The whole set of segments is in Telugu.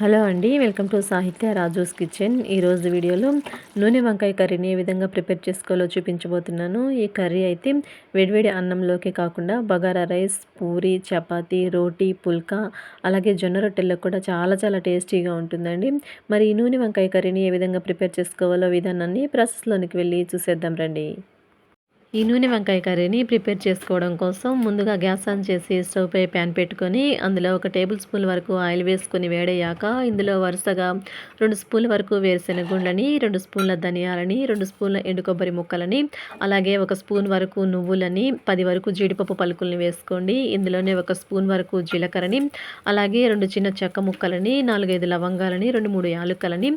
హలో అండి వెల్కమ్ టు సాహిత్య రాజూస్ కిచెన్. ఈరోజు వీడియోలో నూనె వంకాయ కర్రీని ఏ విధంగా ప్రిపేర్ చేసుకోవాలో చూపించబోతున్నాను. ఈ కర్రీ అయితే వేడివేడి అన్నంలోకే కాకుండా బగారా రైస్ పూరి చపాతీ రోటీ పుల్కా అలాగే జొన్న రొట్టెల్లో కూడా చాలా చాలా టేస్టీగా ఉంటుందండి. మరి ఈ నూనె వంకాయ కర్రీని ఏ విధంగా ప్రిపేర్ చేసుకోవాలో విధానాన్ని ప్రాసెస్లోనికి వెళ్ళి చూసేద్దాం రండి. ఈ నూనె వంకాయ కర్రీని ప్రిపేర్ చేసుకోవడం కోసం ముందుగా గ్యాస్ ఆన్ చేసి స్టవ్ పై ప్యాన్ పెట్టుకొని అందులో ఒక టేబుల్ స్పూన్ వరకు ఆయిల్ వేసుకొని వేడయ్యాక ఇందులో వరుసగా రెండు స్పూన్ల వరకు వేరుశెనగ గుండ్లని రెండు స్పూన్ల ధనియాలని రెండు స్పూన్ల ఎండు కొబ్బరి ముక్కలని అలాగే ఒక స్పూన్ వరకు నువ్వులని పది వరకు జీడిపప్పు పలుకుల్ని వేసుకోండి. ఇందులోనే ఒక స్పూన్ వరకు జీలకర్రని అలాగే రెండు చిన్న చెక్క ముక్కలని నాలుగైదు లవంగాలని రెండు మూడు యాలుకలని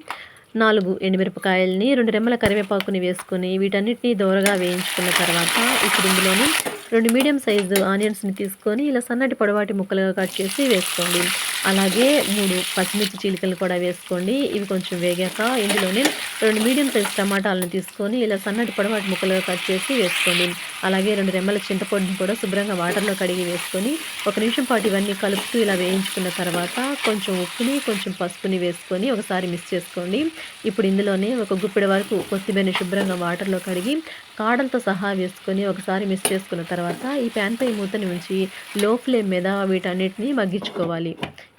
నాలుగు ఎండుమిరపకాయలని రెండు రెమ్మల కరివేపాకుని వేసుకుని వీటన్నిటిని దోరగా వేయించుకున్న తర్వాత ఇప్పుడు ఇందులోని రెండు మీడియం సైజు ఆనియన్స్ని తీసుకొని ఇలా సన్నటి పొడవాటి ముక్కలుగా కట్ చేసి వేసుకోండి. అలాగే మూడు పచ్చిమిర్చి చీలికలు కూడా వేసుకోండి. ఇవి కొంచెం వేగాక ఇందులోనే రెండు మీడియం సైజ్ టమాటాలను తీసుకొని ఇలా సన్నటి పొడవాటి ముక్కలుగా కట్ చేసి వేసుకోండి. అలాగే రెండు రెమ్మల చింతపొడిని కూడా శుభ్రంగా వాటర్లో కడిగి వేసుకొని ఒక నిమిషం పాటు ఇవన్నీ కలుపుతూ ఇలా వేయించుకున్న తర్వాత కొంచెం ఉప్పుని కొంచెం పసుపుని వేసుకొని ఒకసారి మిక్స్ చేసుకోండి. ఇప్పుడు ఇందులోనే ఒక గుప్పిడి వరకు కొత్తిమీరని శుభ్రంగా వాటర్లో కడిగి కాడలతో సహా వేసుకొని ఒకసారి మిక్స్ చేసుకున్న తర్వాత ఈ ప్యాన్పై మూతని ఉంచి లో ఫ్లేమ్ మీద వీటన్నిటిని మగ్గించుకోవాలి.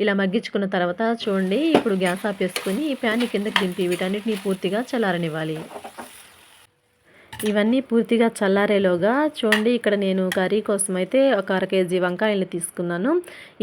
ఇలా మగ్గించుకున్న తర్వాత చూడండి ఇప్పుడు గ్యాస్ ఆపేసుకొని ఈ ప్యాన్ని కిందకి దింపి వీటన్నిటిని పూర్తిగా చల్లారనివ్వాలి. ఇవన్నీ పూర్తిగా చల్లారేలోగా చూడండి ఇక్కడ నేను కర్రీ కోసం అయితే ఒక అర కేజీ వంకాయలు తీసుకున్నాను.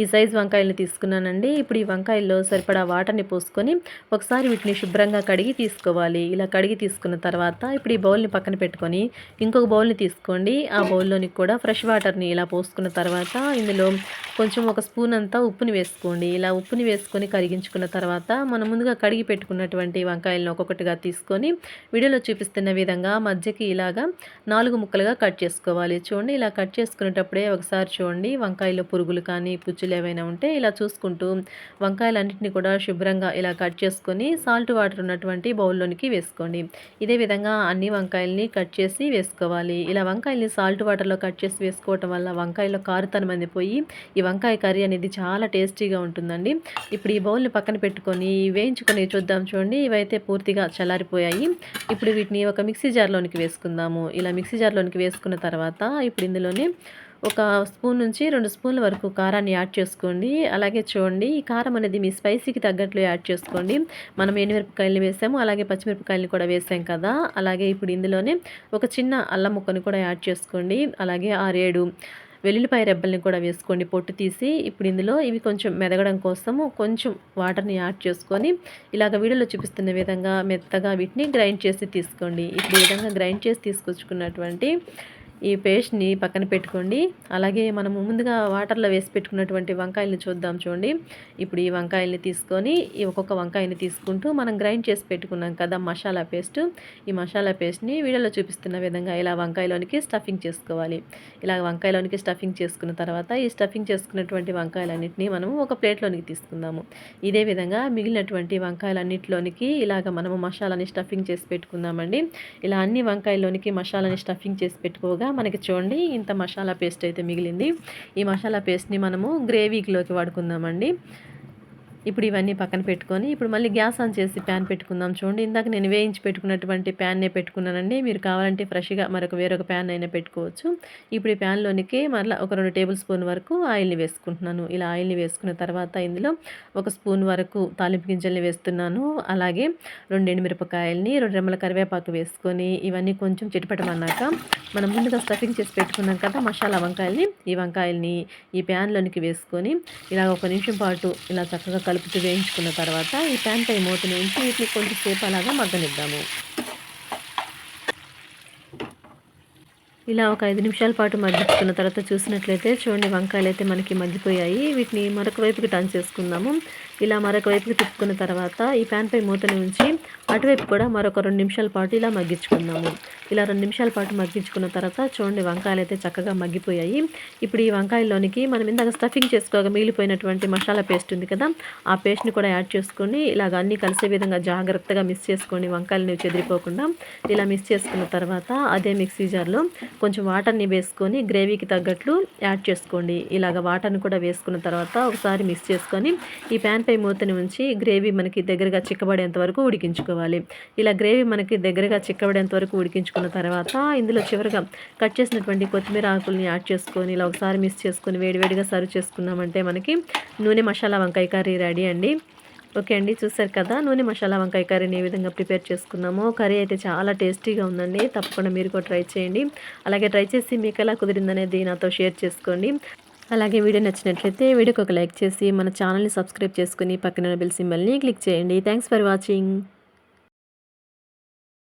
ఈ సైజ్ వంకాయలు తీసుకున్నానండి. ఇప్పుడు ఈ వంకాయల్లో సరిపడా వాటర్ని పోసుకొని ఒకసారి వీటిని శుభ్రంగా కడిగి తీసుకోవాలి. ఇలా కడిగి తీసుకున్న తర్వాత ఇప్పుడు ఈ బౌల్ని పక్కన పెట్టుకొని ఇంకొక బౌల్ని తీసుకోండి. ఆ బౌల్లోని కూడా ఫ్రెష్ వాటర్ని ఇలా పోసుకున్న తర్వాత ఇందులో కొంచెం ఒక స్పూన్ అంతా ఉప్పుని వేసుకోండి. ఇలా ఉప్పుని వేసుకొని కరిగించుకున్న తర్వాత మనం ముందుగా కడిగి పెట్టుకున్నటువంటి వంకాయలను ఒక్కొక్కటిగా తీసుకొని వీడియోలో చూపిస్తున్న విధంగా మధ్యకి ఇలాగా నాలుగు ముక్కలుగా కట్ చేసుకోవాలి. చూడండి ఇలా కట్ చేసుకునేటప్పుడే ఒకసారి చూడండి వంకాయలో పురుగులు కానీ పుచ్చులు ఏవైనా ఉంటే ఇలా చూసుకుంటూ వంకాయలన్నింటినీ కూడా శుభ్రంగా ఇలా కట్ చేసుకొని సాల్ట్ వాటర్ ఉన్నటువంటి బౌల్లోనికి వేసుకోండి. ఇదే విధంగా అన్ని వంకాయల్ని కట్ చేసి వేసుకోవాలి. ఇలా వంకాయల్ని సాల్ట్ వాటర్లో కట్ చేసి వేసుకోవటం వల్ల వంకాయలో కారుతనం పోయి ఈ వంకాయ కర్రీ అనేది చాలా టేస్టీగా ఉంటుందండి. ఇప్పుడు ఈ బౌల్ని పక్కన పెట్టుకొని వేయించుకొని చూద్దాం చూడండి. ఇవైతే పూర్తిగా చల్లారిపోయాయి. ఇప్పుడు వీటిని ఒక మిక్సీ జార్లోనికి వేసుకుందాము. ఇలా మిక్సీ జార్లోనికి వేసుకున్న తర్వాత ఇప్పుడు ఇందులోనే ఒక స్పూన్ నుంచి రెండు స్పూన్ల వరకు కారాన్ని యాడ్ చేసుకోండి. అలాగే చూడండి ఈ కారం అనేది మీ స్పైసీకి తగ్గట్లు యాడ్ చేసుకోండి. మనం ఎండుమిరపకాయలు వేసాము అలాగే పచ్చిమిరపకాయలు కూడా వేసాం కదా. అలాగే ఇప్పుడు ఇందులోనే ఒక చిన్న అల్లం ముక్కను కూడా యాడ్ చేసుకోండి. అలాగే ఆరేడు వెల్లుల్లిపాయ రెబ్బల్ని కూడా వేసుకోండి. పొట్టు తీసి ఇప్పుడు ఇందులో ఇవి కొంచెం మెదగడం కోసము కొంచెం వాటర్ని యాడ్ చేసుకొని ఇలాగ వీడియోలో చూపిస్తున్న విధంగా మెత్తగా వీటిని గ్రైండ్ చేసి తీసుకోండి. ఇప్పుడు ఈ విధంగా గ్రైండ్ చేసి తీసుకొచ్చుకున్నటువంటి ఈ పేస్ట్ని పక్కన పెట్టుకోండి. అలాగే మనము ముందుగా వాటర్లో వేసి పెట్టుకున్నటువంటి వంకాయల్ని చూద్దాం చూడండి. ఇప్పుడు ఈ వంకాయల్ని తీసుకొని ఈ ఒక్కొక్క వంకాయని తీసుకుంటూ మనం గ్రైండ్ చేసి పెట్టుకున్నాం కదా మసాలా పేస్ట్. ఈ మసాలా పేస్ట్ని వీడియోలో చూపిస్తున్న విధంగా ఇలా వంకాయలోనికి స్టఫింగ్ చేసుకోవాలి. ఇలా వంకాయలోనికి స్టఫింగ్ చేసుకున్న తర్వాత ఈ స్టఫింగ్ చేసుకున్నటువంటి వంకాయలన్నింటినీ మనము ఒక ప్లేట్లోనికి తీసుకుందాము. ఇదే విధంగా మిగిలినటువంటి వంకాయలన్నింటిలోనికి ఇలాగ మనము మసాలాని స్టఫింగ్ చేసి పెట్టుకుందామండి. ఇలా అన్ని వంకాయల్లోనికి మసాలాని స్టఫింగ్ చేసి పెట్టుకోగా కదా మనకి చూడండి ఇంత మసాలా పేస్ట్ అయితే మిగిలింది. ఈ మసాలా పేస్ట్ని మనము గ్రేవీలోకి వాడుకుందామండి. ఇప్పుడు ఇవన్నీ పక్కన పెట్టుకొని ఇప్పుడు మళ్ళీ గ్యాస్ ఆన్ చేసి ప్యాన్ పెట్టుకుందాం చూడండి. ఇందాక నేను వేయించి పెట్టుకున్నటువంటి ప్యాన్నే పెట్టుకున్నానండి. మీరు కావాలంటే ఫ్రెష్గా మరొక వేరొక ప్యాన్ అయినా పెట్టుకోవచ్చు. ఇప్పుడు ఈ ప్యాన్లోనికి మరలా ఒక రెండు టేబుల్ స్పూన్ వరకు ఆయిల్ని వేసుకుంటున్నాను. ఇలా ఆయిల్ని వేసుకున్న తర్వాత ఇందులో ఒక స్పూన్ వరకు తాలింపు గింజల్ని వేస్తున్నాను. అలాగే రెండు ఎండుమిరపకాయల్ని రెండు రెమ్మల కరివేపాకు వేసుకొని ఇవన్నీ కొంచెం చిటిపటమన్నాక మనం ముందుగా స్టఫింగ్ చేసి పెట్టుకున్నాం కదా మసాలా వంకాయల్ని ఈ వంకాయల్ని ఈ ప్యాన్లోనికి వేసుకొని ఇలా ఒక నిమిషం పాటు ఇలా చక్కగా కలుపుతూ వేయించుకున్న తర్వాత ఈ ప్యాన్ పై మూతను ఉంచి వీటిని కొంచెంసేపు అలాగా మగ్గనిద్దాము. ఇలా ఒక ఐదు నిమిషాల పాటు మగ్గించుకున్న తర్వాత చూసినట్లయితే చూడండి వంకాయలు అయితే మనకి మగ్గిపోయాయి. వీటిని మరొక వైపుకి టర్న్ చేసుకుందాము. ఇలా మరొక వైపుకి తిప్పుకున్న తర్వాత ఈ ప్యాన్ పై మూతని ఉంచి అటువైపు కూడా మరొక రెండు నిమిషాల పాటు ఇలా మగ్గించుకుందాము. ఇలా రెండు నిమిషాల పాటు మగ్గించుకున్న తర్వాత చూడండి వంకాయలు అయితే చక్కగా మగ్గిపోయాయి. ఇప్పుడు ఈ వంకాయల్లోనికి మనం ఇందాక స్టఫింగ్ చేసుకోగా మిగిలిపోయినటువంటి మసాలా పేస్ట్ ఉంది కదా ఆ పేస్ట్ని కూడా యాడ్ చేసుకొని ఇలాగ అన్నీ కలిసే విధంగా జాగ్రత్తగా మిక్స్ చేసుకొని వంకాయలు చెదిరిపోకుండా ఇలా మిక్స్ చేసుకున్న తర్వాత అదే మిక్సీ జార్లో కొంచెం వాటర్ని వేసుకొని గ్రేవీకి తగ్గట్లు యాడ్ చేసుకోండి. ఇలాగ వాటర్ని కూడా వేసుకున్న తర్వాత ఒకసారి మిక్స్ చేసుకొని ఈ ప్యాన్ పై మూతని ఉంచి గ్రేవీ మనకి దగ్గరగా చిక్కబడేంత వరకు ఉడికించుకోవాలి. ఇలా గ్రేవీ మనకి దగ్గరగా చిక్కబడేంత వరకు ఉడికించుకున్న తర్వాత ఇందులో చివరిగా కట్ చేసినటువంటి కొత్తిమీర ఆకుల్ని యాడ్ చేసుకొని ఇలా ఒకసారి మిక్స్ చేసుకొని వేడివేడిగా సర్వ్ చేసుకున్నామంటే మనకి నూనె మసాలా వంకాయ కర్రీ రెడీ అండి. ఓకే అండి చూసారు కదా నూనె మసాలా వంకాయ కర్రీని ఏ విధంగా ప్రిపేర్ చేసుకున్నామో. కర్రీ అయితే చాలా టేస్టీగా ఉందండి. తప్పకుండా మీరు కూడా ట్రై చేయండి. అలాగే ట్రై చేసి మీకు ఎలా కుదిరిందనేది నాతో షేర్ చేసుకోండి. అలాగే వీడియో నచ్చినట్లయితే వీడియోకి ఒక లైక్ చేసి మన ఛానల్ని సబ్స్క్రైబ్ చేసుకుని పక్కన బెల్ సింబల్ని క్లిక్ చేయండి. Thanks for watching